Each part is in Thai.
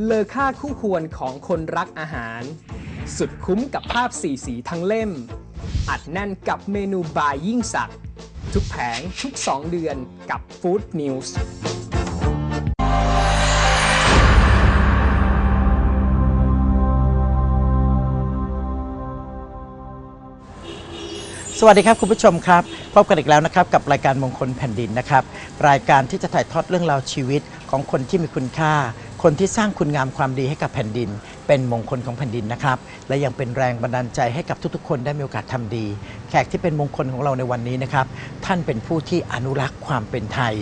เลอค่าคู่ควรของคนรักอาหาร สุดคุ้มกับภาพสีสีทั้งเล่ม อัดแน่นกับเมนูบายยิ่งสัก ทุกแผงทุก 2 เดือนกับ Food News สวัสดีครับคุณผู้ชมครับ พบกันอีกแล้วนะครับกับรายการมงคลแผ่นดินนะครับ รายการที่จะถ่ายทอดเรื่องราวชีวิตของคนที่มีคุณค่า คนที่สร้างคุณงามความดีให้กับแผ่นดิน เป็นมงคลของแผ่นดินนะครับ และยังเป็นแรงบันดาลใจให้กับทุกๆ คนได้มีโอกาสทำดี แขกที่เป็นมงคลของเราในวันนี้นะครับ ท่านเป็นผู้ที่อนุรักษ์ความเป็นไทย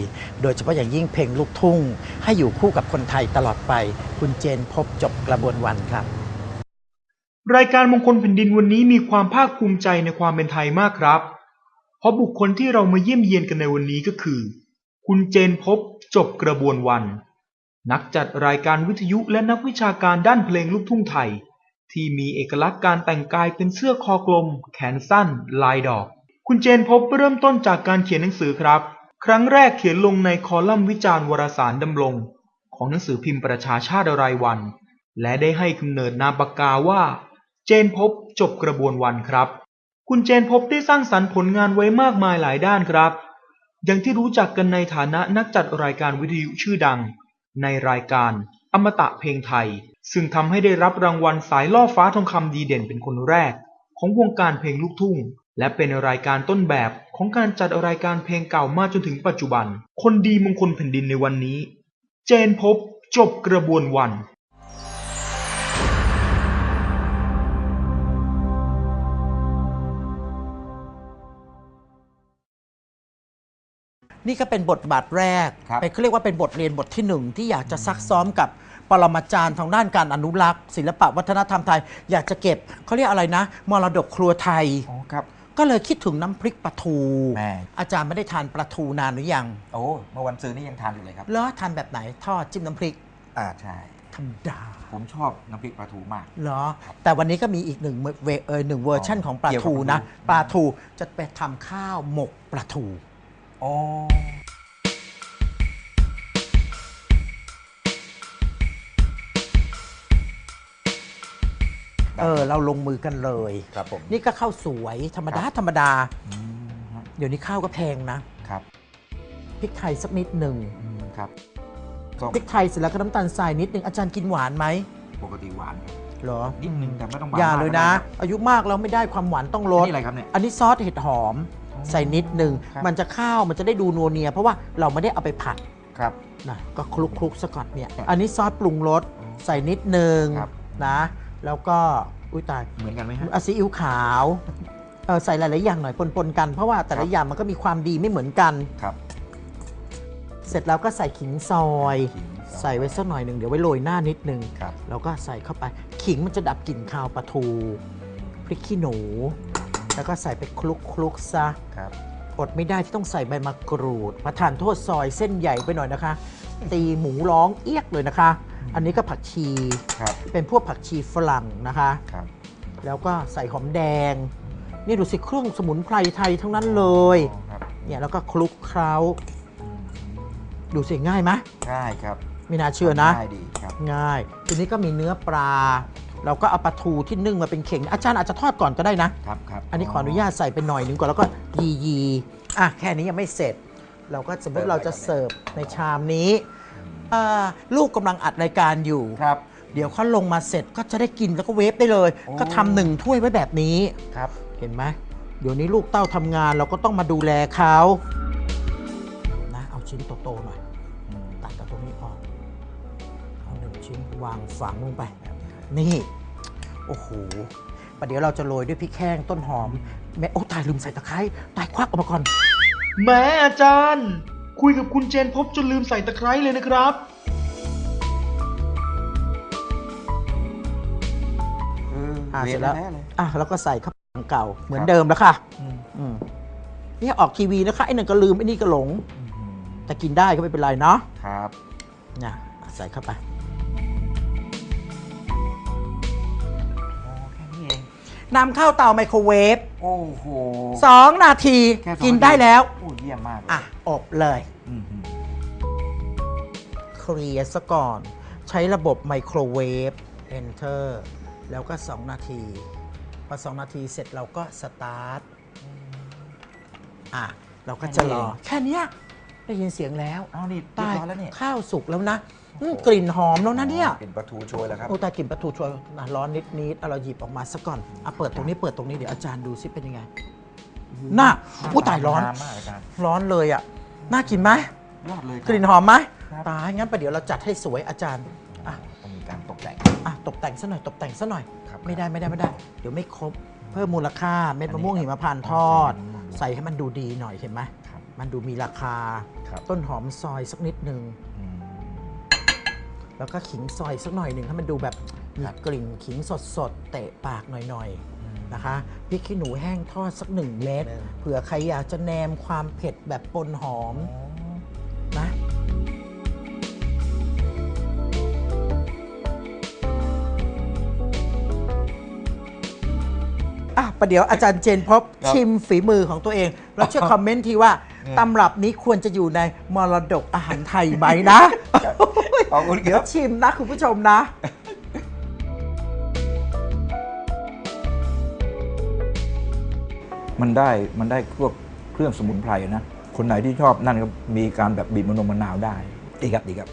โดยเฉพาะอย่างยิ่งเพลงลูกทุ่ง ให้อยู่คู่กับคนไทยตลอดไป คุณเจนพบจบกระบวนวันครับ รายการมงคลแผ่นดินวันนี้มีความภาคภูมิใจในความเป็นไทยมากครับ เพราะบุคคลที่เรามาเยี่ยมเยียนกันในวันนี้ก็คือ คุณเจนพบจบกระบวนวัน นักจัดรายการวิทยุและนักวิชาการด้านเพลงลูกทุ่งไทย ที่มีเอกลักษณ์การแต่งกายเป็นเสื้อคอกลม แขนสั้น ลายดอก คุณเจนพบเริ่มต้นจากการเขียนหนังสือครับ ครั้งแรกเขียนลงในคอลัมน์วิจารณ์วารสารดำรงของหนังสือพิมพ์ประชาชาติรายวัน และได้ให้กำเนิดนามปากกาว่า จนพบจบกระบวนวันครับ คุณเจนพบได้สร้างสรรค์ผลงานไว้มากมายหลายด้านครับ อย่างที่รู้จักกันในฐานะนักจัดรายการวิทยุชื่อดัง ในรายการอมตะเพลงไทย ซึ่งทำให้ได้รับรางวัลสายล่อฟ้าทองคำดีเด่นเป็นคนแรก ของวงการเพลงลูกทุ่ง และเป็นรายการต้นแบบของการจัดรายการเพลงเก่ามาจนถึงปัจจุบัน คนดีมงคลแผ่นดินในวันนี้ เจนพบจบกระบวนวัน นี่ก็เป็นบทบาทแรกครับเป็นเขาเรียกว่าเป็นบทเรียนบทที่หนึ่งที่อยากจะซักซ้อมกับปรมาจารย์ทางด้านการอนุรักษ์ ศิลปะวัฒนธรรมไทย อยากจะเก็บเขาเรียกอะไรนะ มรดกครัวไทย อ๋อครับ ก็เลยคิดถึงน้ำพริกปลาทู แม่ อาจารย์ไม่ได้ทานปลาทูนานหรือยังโอ้เมื่อวันซื้อนี่ยังทานอยู่เลยครับ แล้วทานแบบไหนทอดจิ้มน้ำพริกอ่าใช่ ธรรมดาผมชอบน้ำพริกปลาทูมาก เหรอ แต่วันนี้ก็มีอีกหนึ่งเวเออหนึ่งเวอร์ชั่นของปลาเกี่ยวกับทูนะปลาทู ปลาทูจะไปทำข้าวหมกปลาทู โอ้เออเราลงมือกันเลย ครับผม นี่ก็ข้าวสวยธรรมดาครับธรรมดา อืมฮะเดี๋ยวนี้ข้าวก็แพงนะครับพริกไทยสักนิดหนึ่งอืมครับส้มพริกไทยเสร็จแล้วก็น้ำตาลทรายนิดหนึ่งอาจารย์กินหวานไหมปกติหวานครับเหรอนิดนึงแต่ไม่ต้องหวานอย่ามกเลยนะ อายุมากแล้วไม่ได้ความหวานต้องลด นี่อะไรครับเนี่ย อันนี้ซอสเห็ดหอมอ๋อ ใส่นิดหนึ่งครับ มันจะข้าวมันจะได้ดูนัวเนีย เพราะว่าเราไม่ได้เอาไปผัดครับ นะก็คลุกคลุกๆซะก่อนเนี่ยครับอันนี้ซอสปรุงรสใส่นิดหนึ่งครับ นะ แล้วก็อุ้ยตาย เหมือนกันไหมฮะ อาซีอิ๊วขาวเออใส่หลาย ๆ อย่างหน่อยปน ๆ กัน เพราะว่าแต่ครัละบอย่างมันก็มีความดีไม่เหมือนกัน ครับ เสร็จแล้วก็ใส่ขิงซอย ขิงใส่ไว้สักหน่อยหนึ่งเดี๋ยวไว้โรยหน้านิดนึงครับ แล้วก็ใส่เข้าไป ขิงมันจะดับกลิ่นคาวปลาทูพริกขี้หนู แล้วก็ใส่ไปคลุกคลุกๆซะครับอดไม่ได้ที่ต้องใส่ใบมะกรูดประทานโทษซอยเส้นใหญ่ไปหน่อยนะคะ ตีหมูร้องเอียกเลยนะคะ อันนี้ก็ผักชีครับเป็นพวกผักชีฝรั่งนะคะ ครับ แล้วก็ใส่หอมแดง นี่ดูสิเครื่องสมุนไพรไทยทั้งนั้นเลยอ๋อครับเนี่ยแล้วก็คลุกเคล้าอืมดูสิง่ายไหมง่ายครับไม่น่าเชื่อนะง่ายดีครับ ง่าย ทีนี้ก็มีเนื้อปลา เราก็เอาปลาทูที่นึ่งมาเป็นเข่ง อาจารย์อาจจะทอดก่อนก็ได้นะ ครับครับอันนี้ขออนุญาตใส่ไปหน่อยหนึงก่อนแล้วก็ยียีอะแค่นี้ยังไม่เสร็จ เราก็สมมติเราจะเสิร์ฟในชามนี้อ่าลูกกำลังอัดรายการอยู่ ครับ เดี๋ยวเขาลงมาเสร็จก็จะได้กินแล้วก็เวฟได้เลย โอ้ ก็ทำหนึ่งถ้วยไว้แบบนี้ ครับ เห็นไหมเดี๋ยวนี้ลูกเต้าทำงานเราก็ต้องมาดูแลเขานะเอาชิ้นโตๆหน่อยอืมตัดกับตรงนี้ออกเอาหนึ่งชิ้นวางฝังลงไป นี่ โอ้โหประเดี๋ยวเราจะโรยด้วยพริกแห้งต้นหอม แม่โอ้ตายลืมใส่ตะไคร้ตายควักออกมาก่อน แม้อาจารย์ คุยกับคุณเจนพบจนลืมใส่ตะไคร้เลยนะครับเอออ่าเรีเสยร็นจแล้วแท้ๆเลยอะแล้วก็ใส่ข้าวปังเก่าเหมือนครับเดิมแล้วค่ะอืมอืมเนี่ยออกทีวีนะคะไอ้นั่นก็ลืมไอ้นี่ก็หลงอืมแต่กินได้ก็ไม่เป็นไรเนาะครับนะใส่เข้าไป นำเข้าเตาไมโครเวฟโอ้โห2นาทีแค่สอง กินนาทีได้แล้ว โอ้เยี่ยมมากเลยอะ อบเลยอืมอืมเคลียร์ซะก่อน ใช้ระบบไมโครเวฟ enter แล้วก็ 2 นาที พอ 2 นาทีเสร็จเราก็สตาร์ทอะ เราก็จะรอ แค่เนี้ย ได้ยินเสียงแล้วเอานี่เรียบตายร้อยแล้วเนี่ยข้าวสุกแล้วนะอืมกลิ่นหอมแล้วนะเนี่ยเป็นปลาทูโชยแล้วครับ โอ้ตายกลิ่นปลาทูชัวร์อะร้อนนิดนิดๆเอาเราหยิบออกมาสักก่อนอะเปิดตรงนี้เปิดตรงนี้เดี๋ยวอาจารย์ดูซิเป็นยังไงน่าอู้ตายร้อน มากอาจารย์ร้อนเลยอะ น่ากินไหมยอดเลยครับ กลิ่นหอมไหมครับ ตายงั้นประเดี๋ยวเราจัดให้สวยอาจารย์อะต้องมีการตกแต่ง อะตกแต่งซะหน่อยตกแต่งซะหน่อย ครับไม่ได้ไม่ได้ไม่ได้ เดี๋ยวไม่ครบ เพิ่มมูลค่าเม็ดอันมะนี้ม่วงหิมพานต์ทอดอืมใส่ให้มันดูดีหน่อยเห็นไหมครับ มันดูมีราคา ครับต้นหอมซอยสักนิดนึงอืม แล้วก็ขิงซอยสักหน่อยหนึ่งให้มันดูแบบมีครับ กลิ่นขิงสดสดๆเตะปากหน่อยอืม ๆนะคะพริกขี้หนูแห้งทอดสักหนึ่งเม็ดเม็ดเผื่อใครอยากจะแนมความเผ็ดแบบปนหอม อ๋อ ประเดี๋ยวอาจารย์เจนพบชิมฝีมือของตัวเอง แล้วช่วยคอมเมนต์ทีว่าตำรับนี้ควรจะอยู่ในมรดกอาหารไทยไหมนะขอบคุณคเดี๋ยรัวบชิมนะคุณผู้ชมนะมันได้มันได้พวกเครื่องสมุนไพรนะ คนไหนที่ชอบนั่นก็มีการแบบบีบมะนมมะนาวได้ ดีครับดีครับ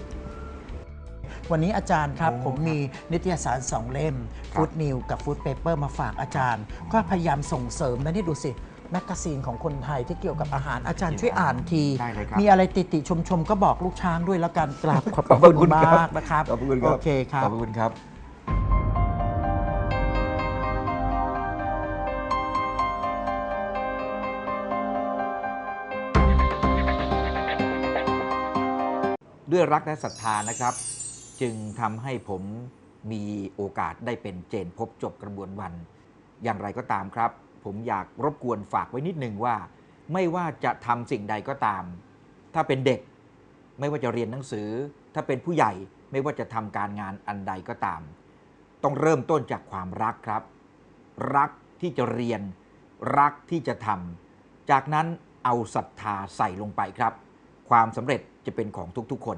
วันนี้อาจารย์ครับโอ้ผมมีนิตยสารสองเล่มครับฟู้ดนิวกับฟู้ดเปเปอร์มาฝากอาจารย์ ก็พยายามส่งเสริมนะนี่ดูสิแมกกาซีนของคนไทยที่เกี่ยวกับอาหารอาจารย์ช่วยอ่านที ได้เลยครับมีอะไรติติชมชมๆก็บอกลูกช้างด้วยแล้วกันกราบขอบขอบพระคุคุณณครับมากนะครับขอบคุณครับโอเคครับ ขอบคุณครับด้วยรักและศรัทธานะครับ จึงทำให้ผมมีโอกาสได้เป็นเจนพบจบกระบวนวัน อย่างไรก็ตามครับ ผมอยากรบกวนฝากไว้นิดนึงว่า ไม่ว่าจะทำสิ่งใดก็ตาม ถ้าเป็นเด็ก ไม่ว่าจะเรียนหนังสือ ถ้าเป็นผู้ใหญ่ไม่ว่าจะทำการงานอันใดก็ตาม ต้องเริ่มต้นจากความรักครับ รักที่จะเรียน รักที่จะทำจากนั้นเอาศรัทธาใส่ลงไปครับ ความสำเร็จจะเป็นของทุกๆคน